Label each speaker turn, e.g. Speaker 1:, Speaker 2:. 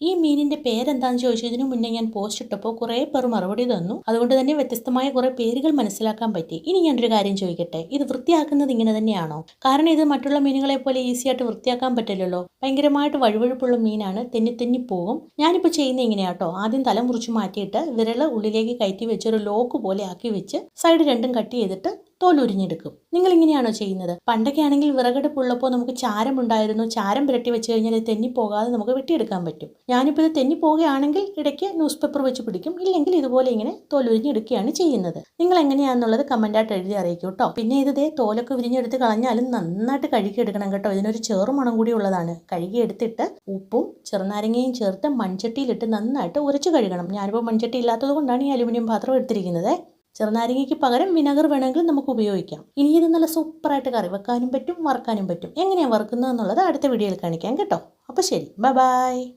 Speaker 1: ഈ മീനിന്റെ പേരെന്താണെന്ന് ചോദിച്ചതിന് മുന്നേ ഞാൻ പോസ്റ്റ് ഇട്ടപ്പോൾ കുറേ പേർ മറുപടി തന്നു. അതുകൊണ്ട് തന്നെ വ്യത്യസ്തമായ കുറേ പേരുകൾ മനസ്സിലാക്കാൻ പറ്റി. ഇനി ഞാനൊരു കാര്യം ചോദിക്കട്ടെ? ഇത് വൃത്തിയാക്കുന്നത് ഇങ്ങനെ തന്നെയാണോ? കാരണം ഇത് മറ്റുള്ള മീനുകളെ പോലെ ഈസി ആയിട്ട് വൃത്തിയാക്കാൻ പറ്റില്ലല്ലോ. ഭയങ്കരമായിട്ട് വഴുവഴുപ്പുള്ള മീനാണ്. തെന്നി തെന്നി പോകും. ഞാനിപ്പോൾ ചെയ്യുന്നത് ഇങ്ങനെയാട്ടോ. ആദ്യം തല മുറിച്ച് മാറ്റിയിട്ട് വിരൽ ഉള്ളിലേക്ക് കയറ്റി വെച്ച് ഒരു ലോക്ക് പോലെ ആക്കി വെച്ച് സൈഡ് രണ്ടും കട്ട് ചെയ്തിട്ട് തോലുരിഞ്ഞെടുക്കും നിങ്ങൾ ഇങ്ങനെയാണോ ചെയ്യുന്നത്? പണ്ടൊക്കെ ആണെങ്കിൽ വിറകടുപ്പുള്ളപ്പോൾ നമുക്ക് ചാരം ഉണ്ടായിരുന്നു ചാരം പുരട്ടി വെച്ച് കഴിഞ്ഞാൽ ഇത് തെന്നിപ്പോകാതെ നമുക്ക് വെട്ടിയെടുക്കാൻ പറ്റും. ഞാനിപ്പോൾ ഇത് തെന്നി തെന്നിപ്പോവുകയാണെങ്കിൽ ഇടയ്ക്ക് ന്യൂസ് പേപ്പർ വെച്ച് പിടിക്കും. ഇല്ലെങ്കിൽ ഇതുപോലെ ഇങ്ങനെ തോലുരിഞ്ഞെടുക്കുകയാണ് ചെയ്യുന്നത്. നിങ്ങൾ എങ്ങനെയാണെന്നുള്ളത് കമന്റായിട്ട് എഴുതി അറിയിക്കും കേട്ടോ പിന്നെ ഇത് തോലൊക്കെ വിരിഞ്ഞെടുത്ത് കളഞ്ഞാലും നന്നായിട്ട് കഴുകിയെടുക്കണം കേട്ടോ. ഇതിനൊരു ചെറു മണം കൂടി ഉള്ളതാണ്. കഴുകിയെടുത്തിട്ട് ഉപ്പും ചെറുനാരങ്ങയും ചേർത്ത് മൺചട്ടിയിലിട്ട് നന്നായിട്ട് ഉരച്ച് കഴുകണം. ഞാനിപ്പോൾ മൺചട്ടി ഇല്ലാത്തത് കൊണ്ടാണ് ഈ അലുമിനിയം പാത്രം എടുത്തിരിക്കുന്നത്. ചെറുനാരങ്ങയ്ക്ക് പകരം വിനെഗർ വേണമെങ്കിൽ നമുക്ക് ഉപയോഗിക്കാം. ഇനി ഇത് നല്ല സൂപ്പറായിട്ട് കറി വെക്കാനും പറ്റും വറക്കാനും പറ്റും. എങ്ങനെയാണ് വറുക്കുന്നത് എന്നുള്ളത് അടുത്ത വീഡിയോയിൽ കാണിക്കാം കേട്ടോ. അപ്പോൾ ശരി ബൈ.